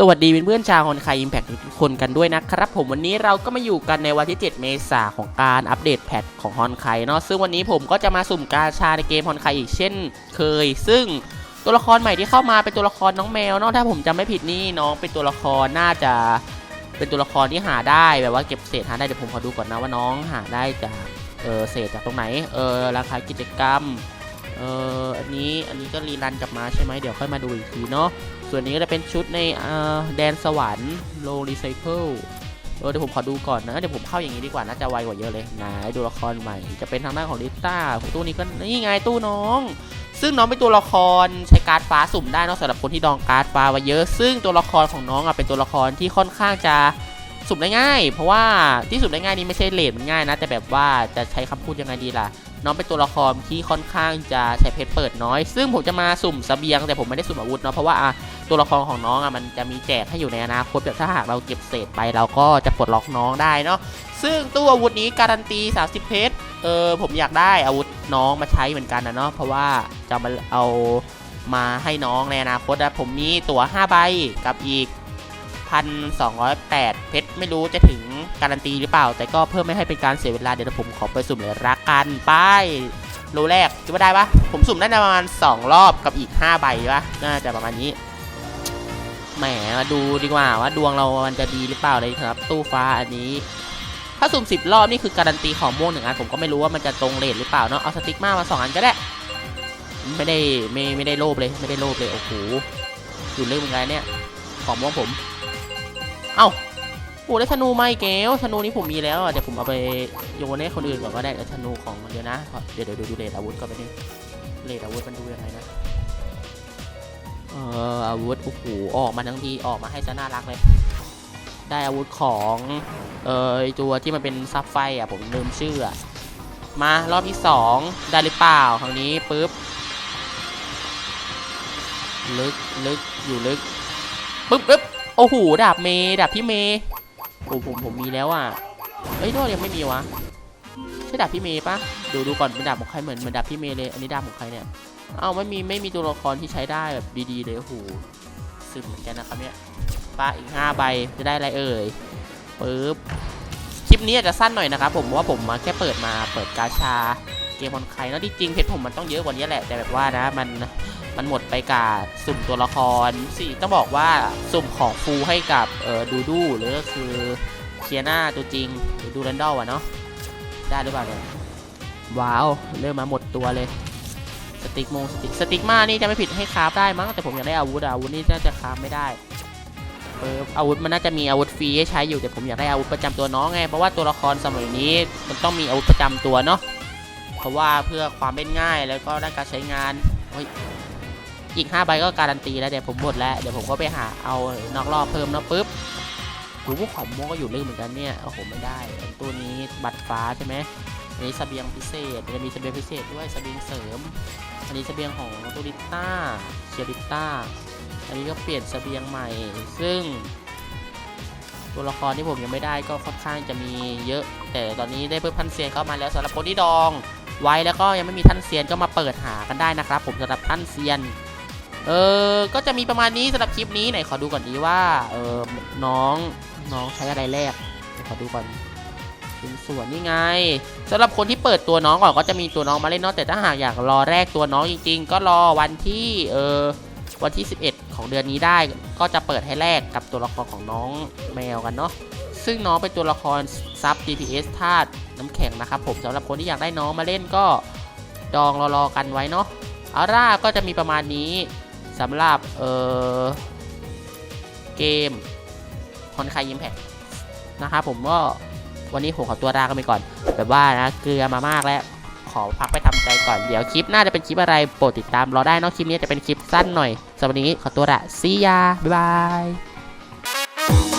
สวัสดีเพื่อนๆชาวฮอนไคอิมแพคทุกคนกันด้วยนะครับผมวันนี้เราก็มาอยู่กันในวันที่ 7 เมษาของการอัปเดตแพทของฮอนไคเนาะซึ่งวันนี้ผมก็จะมาสุ่มกาชาในเกมฮอนไคอีกเช่นเคย ซึ่งตัวละครใหม่ที่เข้ามาเป็นตัวละครน้องแมวเนาะถ้าผมจำไม่ผิดนี่น้องเป็นตัวละครน่าจะเป็นตัวละครที่หาได้แบบว่าเก็บเศษหาได้เดี๋ยวผมขอดูก่อนนะว่าน้องหาได้จากเออเศษจากตรงไหนเออราคากิจกรรม เอออันนี้อันนี้ก็รีรันกลับมาใช่ไหมเดี๋ยวค่อยมาดูอีกทีเนาะส่วนนี้ก็จะเป็นชุดในเอ่อแดนสวรรค์โลรีไซเคิลเออเดี๋ยวผมขอดูก่อนนะเดี๋ยวผมเข้าอย่างนี้ดีกว่าน่าจะไวกว่าเยอะเลยไหนดูละครใหม่ จะเป็นทางด้านของลิต้าตู้นี้ก็นี่ไงตู้น้อง ซึ่งน้องเป็นตัวละครใช้การ์ดฟ้าสุ่มได้นอะสำหรับคนที่ดองการ์ดฟ้าไว้เยอะ ซึ่งตัวละครของน้องอะเป็นตัวละครที่ค่อนข้างจะสุ่มได้ง่าย เพราะว่าที่สุ่มได้ง่ายนี่ไม่ใช่เลทมันง่ายนะ แต่แบบว่าจะใช้คำพูดยังไงดีล่ะ น้องเป็นตัวละครที่ค่อนข้างจะใช้เพชรเปิดน้อย ซึ่งผมจะมาสุ่มเสบียงแต่ผมไม่ได้สุ่มอาวุธเนาะเพราะว่าอะตัวละครของน้องอะมันจะมีแจกให้อยู่ในอนาคตแบบถ้าหากเราเก็บเศษไปเราก็จะปลดล็อกน้องได้เนาะซึ่งตู้อาวุธนี้การันตี 30 เพชรเออผมอยากได้อาวุธน้องมาใช้เหมือนกันนะเนาะเพราะว่าจะมาเอามาให้น้องในอนาคตนะผมมีตั๋ว5ใบกับอีก 1,208 เพชรไม่รู้จะถึง การันตีหรือเปล่า แต่ก็เพื่อไม่ให้เป็นการเสียเวลาเดี๋ยวผมขอไปสุ่มเลยรักกันไปโลแรกคิดว่าได้ปะผมสุ่มได้ประมาณ 2 รอบกับอีก 5 ใบปะน่าจะประมาณนี้แหมมาดูดีกว่าว่าดวงเรามันจะดีหรือเปล่าเลยครับ ตู้ฟ้าอันนี้ถ้าสุ่ม10รอบนี่คือการันตีของม่วงหนึ่งอันผมก็ไม่รู้ว่ามันจะตรงเลทหรือเปล่าเนาะเอาสติ๊กมามาสองอันก็ได้ ไม่ได้ไม่ไม่ได้โลภเลยไม่ได้โลภเลยโอ้โหอยู่เรื่องมึงไงเนี่ย ของม่วงผม เอ้า โอ้ได้ธนูไม่เกลธนูนี้ผมมีแล้วอะเดี๋ยวผมเอาไปโยนให้คนอื่นก่อนก็ได้แต่ธนูของเดี๋ยวนะ เดี๋ยวเดี๋ยวดูเลทอาวุธก็ไปนี่เลทอาวุธมันดูยังไงนะเอออาวุธโอ้โหออกมาทั้งทีออกมาให้ซะน่ารักเลย ได้อาวุธของเออตัวที่มันเป็นซับไฟอะผมลืมชื่ออะมารอบที่สองได้หรือเปล่าครั้งนี้ปุ๊บลึกลึกอยู่ลึกปุ๊บปุ๊บโอ้โหดาบเมดาบพี่เมย์ โอ้ผมผมมีแล้วอะเอ้ยโทษยังไม่มีวะใช่ดาบพี่เมย์ปะดูดูก่อนเป็นดาบของใครเหมือนเหมือนดาบพี่เมย์เลยอันนี้ดาบของใครเนี่ยเอ้าไม่มีไม่มีตัวละครที่ใช้ได้แบบดีๆเลยโอ้โหซึมเหมือนกันนะครับเนี่ยป้าอีก5ใบจะได้อะไรเอ่ยปึ๊บคลิปนี้อาจจะสั้นหน่อยนะครับผมว่าผมมาแค่เปิดมาเปิดกาชา เกมบอลใครแล้วที่จริงเพชรผมมันต้องเยอะกว่านี้แหละแต่แบบว่านะมันมันหมดไปกับสุ่มตัวละครสิต้องบอกว่าสุ่มของฟูให้กับเออดูดูหรือก็คือเคียนาตัวจริงหรือดูรันดอลอะเนาะได้หรือเปล่าเนี่ยว้าวเริ่มมาหมดตัวเลยสติ๊กโมงสติ๊กสติ๊กมานี่จะไม่ผิดให้คราฟได้มั้งแต่ผมอยากได้อาวุธอะอาวุธนี่น่าจะคราฟไม่ได้เอออาวุธมันน่าจะมีอาวุธฟรีให้ใช้อยู่แต่ผมอยากได้อาวุธประจำตัวน้องไงเพราะว่าตัวละครสมัยนี้มันต้องมีอาวุธประจำตัวเนาะ เพราะว่าเพื่อความเป็นง่ายแล้วก็ด้านการใช้งานอีก5ใบก็การันตีแล้วเดี๋ยวผมหมดแล้วเดี๋ยวผมก็ไปหาเอานอกรอบเพิ่มนะปุ๊บหูพวกของม่วงก็อยู่ลึกเหมือนกันเนี่ยโอ้โหไม่ได้ตัวนี้บัตรฟ้าใช่ไหมอันนี้เสบียงพิเศษจะมีเสบียงพิเศษด้วยเสบียงเสริม อันนี้เสบียงของตูริต้าเชียริต้าอันนี้ก็เปลี่ยนเสบียงใหม่ ซึ่ง ตัวละครที่ผมยังไม่ได้ก็ค่อนข้างจะมีเยอะ แต่ตอนนี้ได้เพิ่มพันเซียนเข้ามาแล้วสำหรับคนที่ดอง ไว้แล้วก็ยังไม่มีท่านเซียนก็มาเปิดหากันได้นะครับ ผมสำหรับท่านเซียน เออก็จะมีประมาณนี้สำหรับคลิปนี้ไหนขอดูก่อนดีว่า เออน้องน้องใช้อะไรแรกเดี๋ยวขอดูก่อนเป็นส่วนนี่ไงสำหรับคนที่เปิดตัวน้องก่อนก็จะมีตัวน้องมาเล่นเนาะแต่ถ้าหากอยากรอแรกตัวน้องจริง ๆ ก็รอวันที่เออวันที่ 11 ของเดือนนี้ได้ ก็จะเปิดให้แรกกับตัวละครของน้องแมวกันเนาะ ซึ่งน้องเป็นตัวละครซับ DPS ธาตุน้ำแข็งนะครับผมสำหรับคนที่อยากได้น้องมาเล่นก็ดองรอๆกันไว้เนาะอาร่าก็จะมีประมาณนี้สำหรับเออเกมคอนคายยิมแพคนะครับผมก็วันนี้ผมขอตัวลากันไปก่อน แบบว่านะเกลือมามากแล้วขอพักไปทำใจก่อนเดี๋ยวคลิปน้าจะเป็นคลิปอะไรโปรดติดตามรอได้นอกคลิปนี้จะเป็นคลิปสั้นหน่อยสำหรับวันนี้ขอตัวละซียาบ๊ายบาย